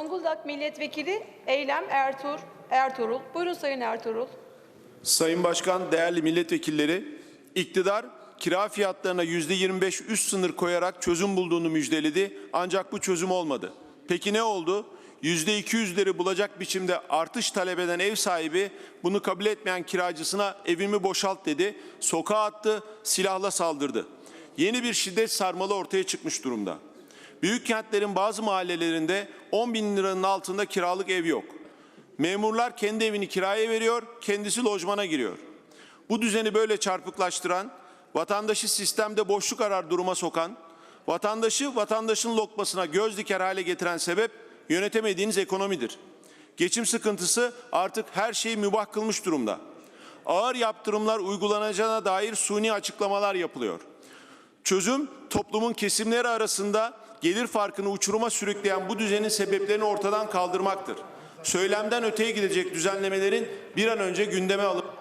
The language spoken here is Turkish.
Zonguldak Milletvekili Eylem Ertuğ, Ertuğrul. Buyurun Sayın Ertuğrul. Sayın Başkan, değerli milletvekilleri, iktidar kira fiyatlarına yüzde 25 üst sınır koyarak çözüm bulduğunu müjdeledi. Ancak bu çözüm olmadı. Peki ne oldu? Yüzde 200'leri bulacak biçimde artış talep eden ev sahibi bunu kabul etmeyen kiracısına evimi boşalt dedi. Sokağa attı, silahla saldırdı. Yeni bir şiddet sarmalı ortaya çıkmış durumda. Büyük kentlerin bazı mahallelerinde 10 bin liranın altında kiralık ev yok. Memurlar kendi evini kiraya veriyor, kendisi lojmana giriyor. Bu düzeni böyle çarpıklaştıran, vatandaşı sistemde boşluk arar duruma sokan, vatandaşı vatandaşın lokmasına göz diker hale getiren sebep yönetemediğiniz ekonomidir. Geçim sıkıntısı artık her şeyi mübah kılmış durumda. Ağır yaptırımlar uygulanacağına dair suni açıklamalar yapılıyor. Çözüm toplumun kesimleri arasında gelir farkını uçuruma sürükleyen bu düzenin sebeplerini ortadan kaldırmaktır. Söylemden öteye gidecek düzenlemelerin bir an önce gündeme alınıp